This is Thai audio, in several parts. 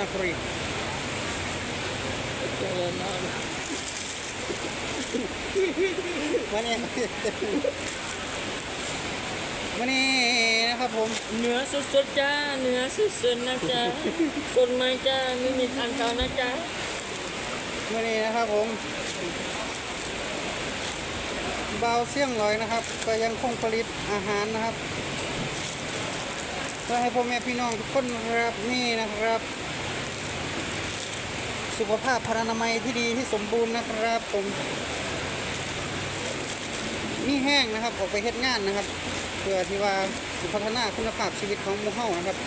นักเรียนเจริญนอนวันนี้วันนี้นะครับผม เนื้อสดๆจ้า เนื้อสดๆนะจ๊ะสดไหมจ้าไม่มีทางเก่านะจ๊ะวันนี้นะครับผมเบาเสี่ยงลอยนะครับ ก็ยังคงผลิตอาหารนะครับ เพื่อให้พ่อแม่พี่น้องทุกคนนะครับนี่นะครับ สุขภาพพรรณนามัยที่ดีที่สมบูรณ์นะครับผมมีแห้งนะครับออกไปเฮ็ดงานนะครับ เพื่อที่ว่าสิพัฒนาคุณภาพชีวิตของมูเฮานะครับ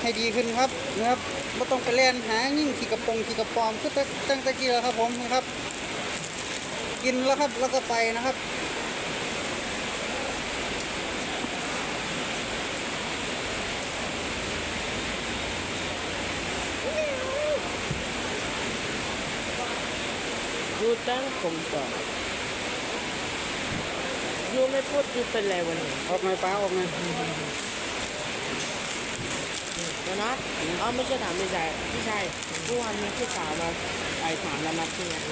ให้ดีขึ้นครับนะครับไม่ต้องไปเล่นหายิ่งขี่กระปงขี่กระปอมคือตั้งตั้งตะกี้แล้วครับผมนะครับ กินแล้วครับแล้วก็ไปนะครับ ตั้งผมสอนยูไม่พูดยูเป็นไรวันนี้ออกหน่อยป้าออกหน่อยนะนัดอ๋อไม่ใช่ถามพี่ชายพี่ชายเมื่อวานมีผู้สาวมาไปถามแล้วนัดที่นัด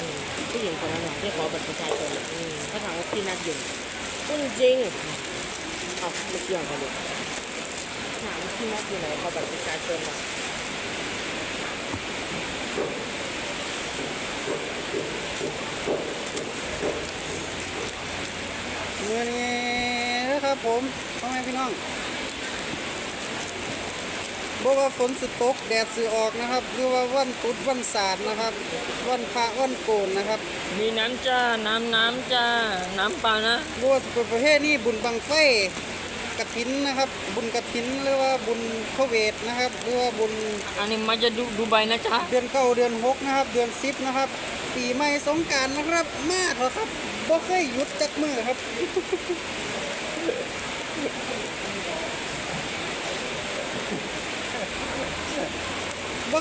ผู้หญิงคนนั้นน่ะที่ขอบัตรประชาชนอืมเขาถามว่าพี่นัดอยู่พูดจริงเอ้าไม่เกี่ยวกันเลยถามว่าพี่นัดอยู่ไหนขอบัตรประชาชนอะ เมื่อนี้นะครับ ผมพ่อแม่พี่น้องบอกว่าฝนสุดตกแดดสือออกนะครับหรือว่าวันตรุดวันศาสตร์นะครับ วันพระวันโกนนะครับ มีน้ำจ้า น้ำน้ำจ้า น้ำเปล่านะบวชเป็นประเภทนี้บุญบังไฟกระถินนะครับ บุญกระถินหรือว่าบุญพระเวทนะครับหรือว่าบุญอันนี้มาจะดูดูใบนะจ๊ะเดือนเก้าเดือนหกนะครับ เดือนสิบนะครับปีใหม่สงกรารนะครับ มาเถอะครับบ่เคยหยุดจักมือครับ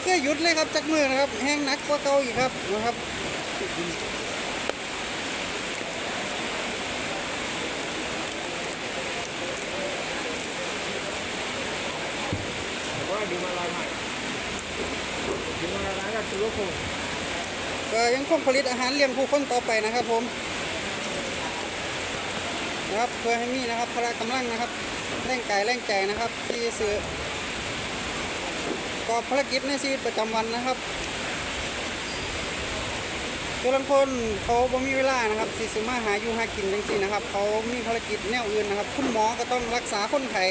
เคยหยุดเลยครับจักมือนะครับแห้งหนักกว่าเก่าอีกครับนะครับว่าดูมาลอยผ่านดูมาลอยกับตัวคงก็ยังคงผลิตอาหารเลี้ยงผู้คนต่อไปนะครับผมนะครับเพื่อให้มีนะครับพละกำลังนะครับแรงกายแรงใจนะครับ ที่สื่อ กอบภารกิจในชีวิตประจำวันนะครับเจ้าลังคนเขาบ่มีเวลานะครับสิสิมาหาอยู่หากินจังซี่นะครับ เขามีภารกิจแนวอื่นนะครับ คุณหมอก็ต้องรักษาคนไข้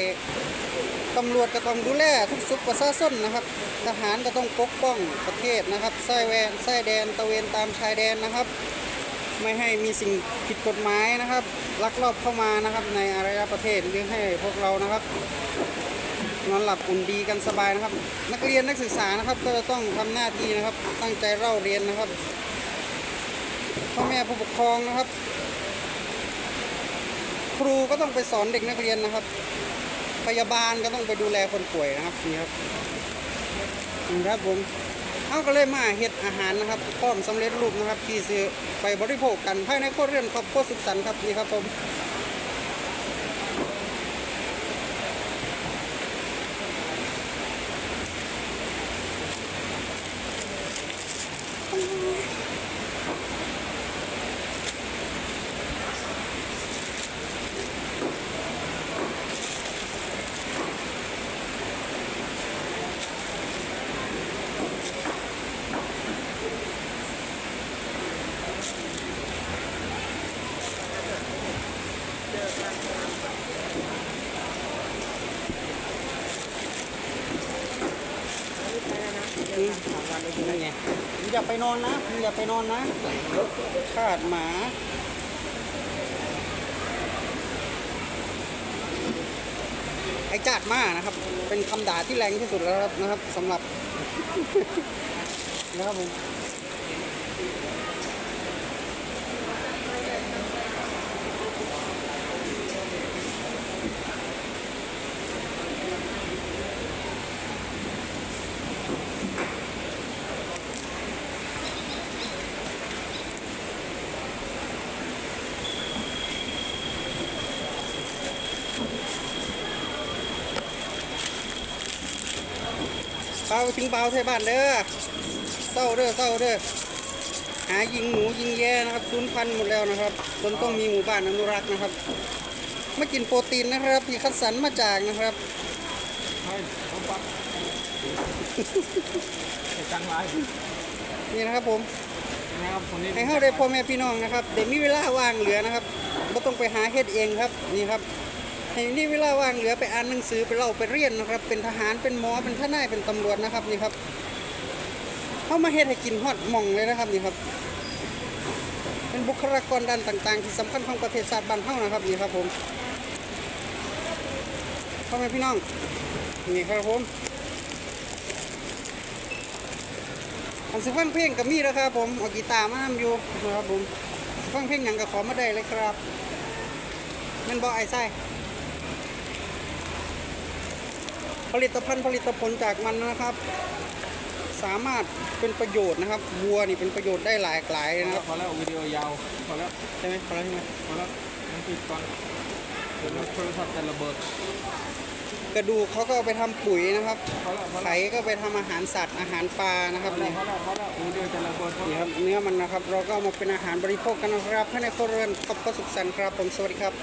ตำรวจก็ต้องดูแลทุกสุขประชาชนนะครับ ทหารก็ต้องปกป้องประเทศนะครับไส้แวนไส้แดนตะเวนตามชายแดนนะครับ ไม่ให้มีสิ่งผิดกฎหมายนะครับลักลอบเข้ามานะครับ ในอารยประเทศหรือให้พวกเรานะครับนอนหลับอุ่นดีกันสบายนะครับ นักเรียนนักศึกษานะครับ ก็จะต้องทำหน้าที่นะครับ ตั้งใจเล่าเรียนนะครับพ่อแม่ผู้ปกครองนะครับ ครูก็ต้องไปสอนเด็กนักเรียนนะครับ พยาบาลก็ต้องไปดูแลคนป่วยนะครับนี่ครับนี่ครับผม เอาก็เลยมาเฮ็ดอาหารนะครับพร้อมสำเร็จรูปนะครับที่ซื้อไปบริโภคกันภายในครัวเรือนครอบครัวสุขสันต์ครับนี่ครับผม นี่ถามวันเลยไงมึงอย่าไปนอนนะมึงอย่าไปนอนนะขาดหมาไอ้จาดมานะครับ เป็นคำด่าที่แรงที่สุดแล้วครับนะครับสำหรับนะครับผม เบาถึงเบาไทยบ้านเด้อเศร้าเด้อเศร้าเด้อหายิงหนูยิงแย่นะครับสูญพันธุ์หมดแล้วนะครับจนต้องมีหมู่บ้านอนุรักษ์นะครับมากินโปรตีนนะครับที่คัดสรรมาจากนะครับให้ต้องปักจังไรนี่นะครับผมนะครับคนนี้ให้เฮาได้พ่อแม่พี่น้องนะครับเดี๋ยวมีเวลาว่างเหลือนะครับไม่ต้องไปหาเฮ็ดเองครับนี่ครับ ให้นี่เวลาว่างเหลือไปอ่านหนังสือไปเล่าไปเรียนนะครับ เป็นทหารเป็นหมอเป็นทนายเป็นตำรวจนะครับนี่ครับเข้ามาเฮ็ดให้กินฮอดมองเลยนะครับนี่ครับ เป็นบุคลากรด้านต่างๆ ที่สำคัญของประเทศชาติบ้านเฮานะครับนี่ครับผมพ่อแม่พี่น้องนี่ครับผมอันสิฟังเพลงกับมีแล้วครับผมเอากีตาร์มานำอยู่นะครับผมฟังเพลงหยังก็ขอมาได้เลยครับมันบอกไอ้ไส้ ผลิตภัณฑ์ผลิตผลจากมันนะครับ สามารถเป็นประโยชน์นะครับวัวนี่เป็นประโยชน์ได้หลากหลายนะครับพอแล้ววิดีโอยาวพอแล้วใช่ไหมพอแล้วใช่ไหมพอแล้วมันปิดก่อนเดี๋ยวโทรศัพท์จะระเบิดกระดูกเขาก็เอาไปทำปุ๋ยนะครับพอแล้วพอไขแล้วก็ไปทำอาหารสัตว์อาหารปลานะครับพอแล้นี่วพอแล้วพอแล้ววิดีโอจะระเบิดพอนี่แล้วครับเนื้อมันนะครับ เราก็เอามาเป็นอาหารบริโภคกันนะครับให้ในครัวเรือนขอบคุณสุขสันต์ครับผมสวัสดีครับ